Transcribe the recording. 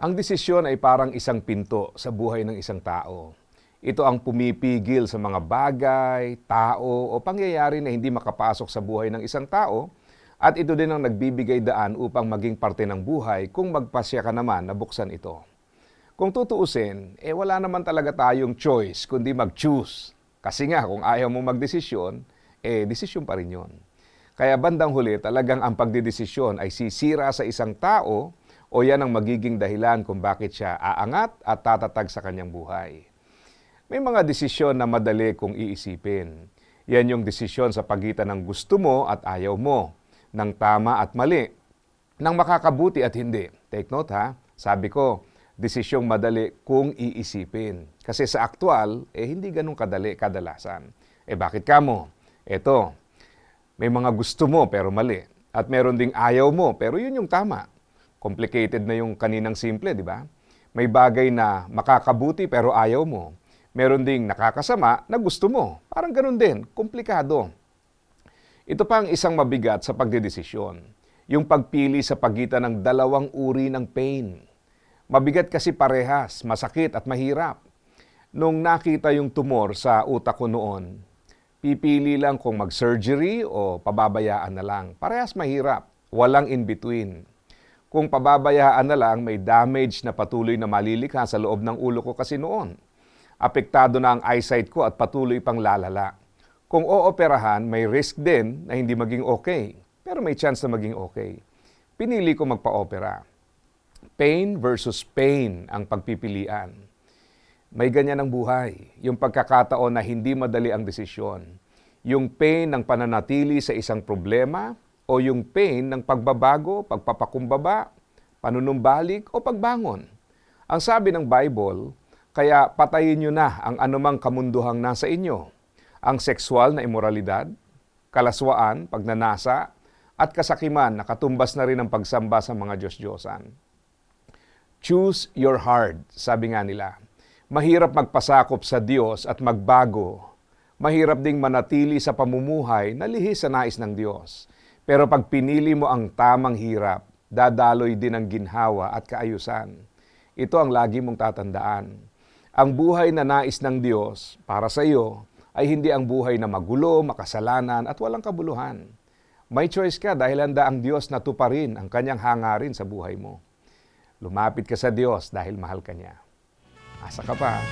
Ang desisyon ay parang isang pinto sa buhay ng isang tao. Ito ang pumipigil sa mga bagay, tao o pangyayari na hindi makapasok sa buhay ng isang tao at ito din ang nagbibigay daan upang maging parte ng buhay kung magpasya ka naman na buksan ito. Kung tutuusin, eh wala naman talaga tayong choice kundi mag-choose. Kasi nga kung ayaw mo magdesisyon, eh desisyon pa rin yun. Kaya bandang huli talagang ang pagdidesisyon ay sisira sa isang tao o yan ang magiging dahilan kung bakit siya aangat at tatatag sa kanyang buhay. May mga desisyon na madali kung iisipin. Yan yung desisyon sa pagitan ng gusto mo at ayaw mo, ng tama at mali, ng makakabuti at hindi. Take note ha, sabi ko, desisyong madali kung iisipin. Kasi sa aktual, eh hindi ganun kadali kadalasan. Eh bakit ka mo? Eto, may mga gusto mo pero mali. At meron ding ayaw mo pero yun yung tama. Complicated na yung kaninang simple, di ba? May bagay na makakabuti pero ayaw mo. Meron ding nakakasama na gusto mo. Parang ganun din, komplikado. Ito pa ang isang mabigat sa pagdedesisyon. Yung pagpili sa pagitan ng dalawang uri ng pain. Mabigat kasi parehas, masakit at mahirap. Nung nakita yung tumor sa utak ko noon, pipili lang kung mag-surgery o pababayaan na lang. Parehas mahirap, walang in-between. Kung pababayaan na lang, may damage na patuloy na malilikha sa loob ng ulo ko kasi noon. Apektado na ang eyesight ko at patuloy pang lalala. Kung ooperahan, may risk din na hindi maging okay. Pero may chance na maging okay. Pinili ko magpa-opera. Pain versus pain ang pagpipilian. May ganyan ang buhay. Yung pagkakataon na hindi madali ang desisyon. Yung pain ng pananatili sa isang problema o yung pain ng pagbabago, pagpapakumbaba, panunumbalik o pagbangon. Ang sabi ng Bible, kaya patayin nyo na ang anumang kamunduhang nasa inyo. Ang sexual na imoralidad, kalaswaan, pagnanasa, at kasakiman na katumbas na rin ang pagsamba sa mga Diyos-Diyosan. Choose your heart, sabi nga nila. Mahirap magpasakop sa Diyos at magbago. Mahirap ding manatili sa pamumuhay na lihis sa nais ng Diyos. Pero pag pinili mo ang tamang hirap, dadaloy din ang ginhawa at kaayusan. Ito ang lagi mong tatandaan. Ang buhay na nais ng Diyos para sa iyo ay hindi ang buhay na magulo, makasalanan at walang kabuluhan. May choice ka dahil handa ang Diyos na tuparin ang kanyang hangarin sa buhay mo. Lumapit ka sa Diyos dahil mahal ka niya. Asa ka pa.